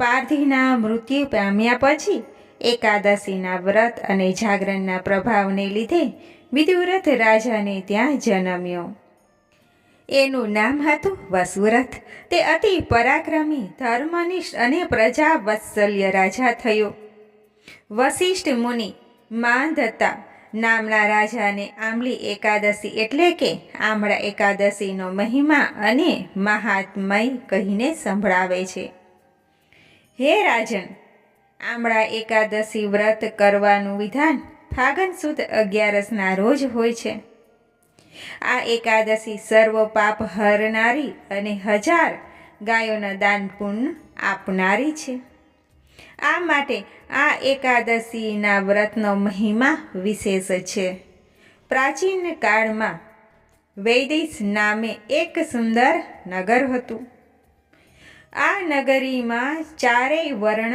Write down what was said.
પારધીના મૃત્યુ પામ્યા પછી એકાદશીના વ્રત અને જાગરણના પ્રભાવને લીધે વિદુરથ રાજાને ત્યાં જન્મ્યો. એનું નામ હતું વસુરથ. તે અતિ પરાક્રમી, ધર્મનિષ્ઠ અને પ્રજા વત્સલ્ય રાજા થયો. વશિષ્ઠ મુનિ માંધતા નામના રાજાને આંબલી એકાદશી એટલે કે આમળા એકાદશીનો મહિમા અને મહાત્મય કહીને સંભળાવે છે. હે રાજન, આમળા એકાદશી વ્રત કરવાનું વિધાન ફાગણ સુદ અગિયારસના રોજ હોય છે. આ એકાદશી સર્વ પાપ હરનારી અને હજાર ગાયોના દાન પુણ્ય આપનારી છે. આ માટે આ એકાદશીના વ્રતનો મહિમા વિશેષ છે. પ્રાચીન કાળમાં વૈદિશ નામે એક સુંદર નગર હતું. આ નગરીમાં ચારેય વર્ણ